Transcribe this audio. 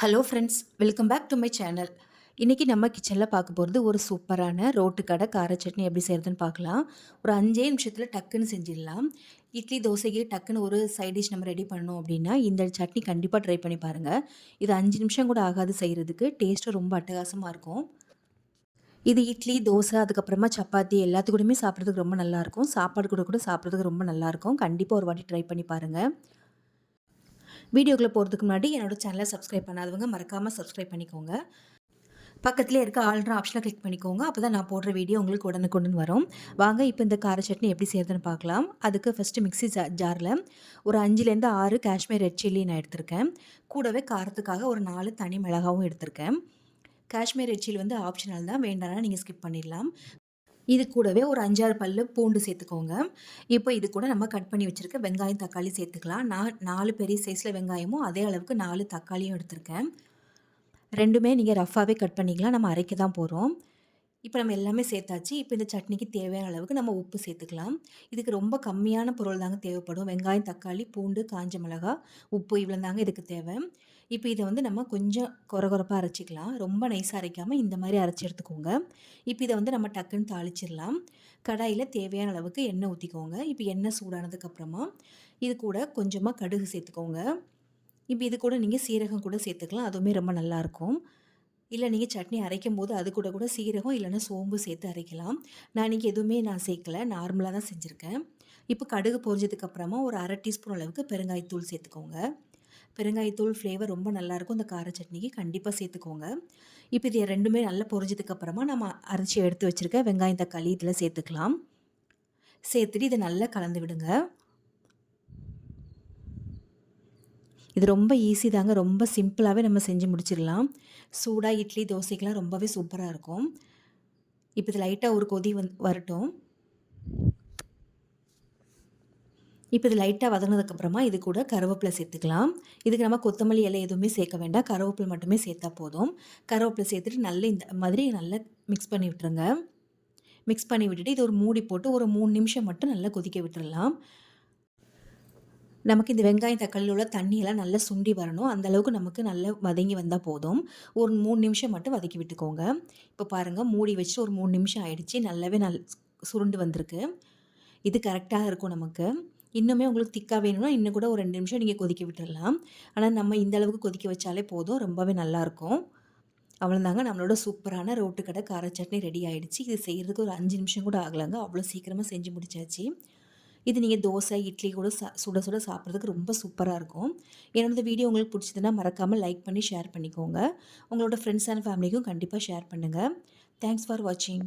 Hello friends welcome back to my channel இன்றைக்கி நம்ம கிச்சனில் பார்க்க போகிறது ஒரு சூப்பரான ரோட்டு கடை கார சட்னி எப்படி செய்கிறதுன்னு பார்க்கலாம். ஒரு அஞ்சே நிமிஷத்தில் டக்குன்னு செஞ்சிடலாம். இட்லி தோசைக்கு டக்குன்னு ஒரு சைட் டிஷ் நம்ம ரெடி பண்ணோம் அப்படின்னா இந்த சட்னி கண்டிப்பாக ட்ரை பண்ணி பாருங்கள் இது அஞ்சு நிமிஷம் கூட ஆகாது செய்கிறதுக்கு டேஸ்ட்டும் ரொம்ப அட்டகாசமாக இருக்கும். இது இட்லி தோசை அதுக்கப்புறமா சப்பாத்தி எல்லாத்துக்கூடயுமே சாப்பிட்றதுக்கு ரொம்ப நல்லாயிருக்கும் சாப்பாடு கூட கூட சாப்பிட்றதுக்கு ரொம்ப நல்லாயிருக்கும் கண்டிப்பாக ஒரு வாட்டி ட்ரை பண்ணி பாருங்கள் வீடியோக்குள்ளே போகிறதுக்கு முன்னாடி என்னோடய சேனலை சப்ஸ்கிரைப் பண்ணாதவங்க மறக்காமல் சப்ஸ்கிரைப் பண்ணிக்கோங்க. பக்கத்துலேயே இருக்க ஆல்ரா ஆப்ஷனை கிளிக் பண்ணிக்கோங்க. அப்போ தான் நான் போடுற வீடியோ உங்களுக்கு உடனுக்குடன் வரும். வாங்க இப்போ இந்த கார சட்னி எப்படி செய்யறதுன்னு பார்க்கலாம். அதுக்கு ஃபஸ்ட்டு மிக்ஸி ஜா ஜாரில் ஒரு அஞ்சுலேருந்து ஆறு காஷ்மீர் ரெட் சில்லி நான் எடுத்திருக்கேன். கூடவே காரத்துக்காக ஒரு நாலு தனி மிளகாவும் எடுத்திருக்கேன். காஷ்மீர் ரெட் சில்லி வந்து ஆப்ஷனல் தான். வேண்டாம்னா நீங்கள் ஸ்கிப் பண்ணிடலாம். இது கூடவே ஒரு அஞ்சாறு பல்லு பூண்டு சேர்த்துக்கோங்க. இப்போ இது கூட நம்ம கட் பண்ணி வச்சுருக்க வெங்காயம் தக்காளி சேர்த்துக்கலாம். நான் நாலு பெரிய சைஸில் வெங்காயமும் அதே அளவுக்கு நாலு தக்காளியும் எடுத்திருக்கேன். ரெண்டுமே நீங்கள் ரஃப்பாகவே கட் பண்ணிக்கலாம். நம்ம அரைக்க தான் போகிறோம் இப்போ நம்ம எல்லாமே சேர்த்தாச்சு. இப்போ இந்த சட்னிக்கு தேவையான அளவுக்கு நம்ம உப்பு சேர்த்துக்கலாம். இதுக்கு ரொம்ப கம்மியான பொருள் தாங்க தேவைப்படும். வெங்காயம் தக்காளி பூண்டு காஞ்ச மிளகா உப்பு இவ்வளோ தாங்க இதுக்கு தேவை. இப்போ இதை வந்து நம்ம கொஞ்சம் குறகுறப்பாக அரைச்சிக்கலாம். ரொம்ப நைஸாக அரைக்காமல் இந்த மாதிரி அரைச்சி எடுத்துக்கோங்க. இப்போ இதை வந்து நம்ம டக்குன்னு தாளிச்சிடலாம். கடாயில் தேவையான அளவுக்கு எண்ணெய் ஊற்றிக்கோங்க இப்போ எண்ணெய் சூடானதுக்கப்புறமா இது கூட கொஞ்சமாக கடுகு சேர்த்துக்கோங்க. இப்போ இது கூட நீங்கள் சீரகம் கூட சேர்த்துக்கலாம். அதுவுமே ரொம்ப நல்லாயிருக்கும் இல்லை நீங்கள் சட்னி அரைக்கும் போது அது கூட கூட சீரகம் இல்லைன்னா சோம்பு சேர்த்து அரைக்கலாம். நான் இன்றைக்கி எதுவுமே நான் சேர்க்கல. நார்மலாக தான் செஞ்சுருக்கேன். இப்போ கடுகு பொரிஞ்சதுக்கப்புறமா ஒரு அரை டீஸ்பூன் அளவுக்கு பெருங்காயத்தூள் சேர்த்துக்கோங்க. பெருங்காயத்தூள் ஃப்ளேவர் ரொம்ப நல்லாயிருக்கும் இந்த கார சட்னிக்கு கண்டிப்பாக சேர்த்துக்கோங்க. இப்போ இது ரெண்டுமே நல்லா பொரிஞ்சதுக்கப்புறமா நம்ம அரைச்சி எடுத்து வச்சுருக்க வெங்காயம் தக்காளி இதில் சேர்த்துக்கலாம். சேர்த்துட்டு இதை நல்லா கலந்து விடுங்க. இது ரொம்ப ஈஸி தாங்க. ரொம்ப சிம்பிளாகவே நம்ம செஞ்சு முடிச்சிடலாம். சூடாக இட்லி தோசைக்கெலாம் ரொம்பவே சூப்பராக இருக்கும். இப்போ இது லைட்டாக ஒரு கொதி வந் வரட்டும். இப்போ இது லைட்டாக வதங்கினதுக்கப்புறமா இது கூட கருவேப்பிலை சேர்த்துக்கலாம். இதுக்கு நம்ம கொத்தமல்லி இலை எதுவுமே சேர்க்க வேண்டாம். கருவேப்பிலை மட்டுமே சேர்த்தா போதும். கருவேப்பிலை சேர்த்துட்டு நல்லா இந்த மாதிரி நல்லா மிக்ஸ் பண்ணி விட்டுருங்க. மிக்ஸ் பண்ணி விட்டுட்டு இது ஒரு மூடி போட்டு ஒரு மூணு நிமிஷம் மட்டும் நல்லா கொதிக்க விட்டுடலாம் நமக்கு இந்த வெங்காயம் தக்காளியில் உள்ள தண்ணியெல்லாம் நல்லா சுண்டி வரணும். அந்தளவுக்கு நமக்கு நல்லா வதங்கி வந்தால் போதும். ஒரு மூணு நிமிஷம் மட்டும் வதக்கி விட்டுக்கோங்க. இப்போ பாருங்கள் மூடி வச்சு ஒரு மூணு நிமிஷம் ஆயிடுச்சு. நல்லாவே நல் சுருண்டு வந்திருக்கு. இது கரெக்டாக இருக்கும் நமக்கு. இன்னுமே உங்களுக்கு திக்காக வேணும்னா இன்னும் கூட ஒரு ரெண்டு நிமிஷம் நீங்கள் கொதிக்க விட்டுடலாம் ஆனால் நம்ம இந்த அளவுக்கு கொதிக்க வச்சாலே போதும். ரொம்பவே நல்லாயிருக்கும் அவ்வளோதாங்க நம்மளோட சூப்பரான ரோட்டு கடை கார சட்னி ரெடி ஆகிடுச்சு இது செய்கிறதுக்கு ஒரு அஞ்சு நிமிஷம் கூட ஆகலைங்க. அவ்வளோ சீக்கிரமாக செஞ்சு முடிச்சாச்சு. இது நீங்கள் தோசை இட்லி கூட சா சுட சுட சாப்பிட்றதுக்கு ரொம்ப சூப்பராக இருக்கும். என்னோட வீடியோ உங்களுக்கு பிடிச்சதுன்னா மறக்காமல் லைக் பண்ணி ஷேர் பண்ணிக்கோங்க. உங்களோட ஃப்ரெண்ட்ஸ் அண்ட் ஃபேமிலிக்கும் கண்டிப்பாக ஷேர் பண்ணுங்கள் தேங்க்ஸ் ஃபார் வாட்சிங்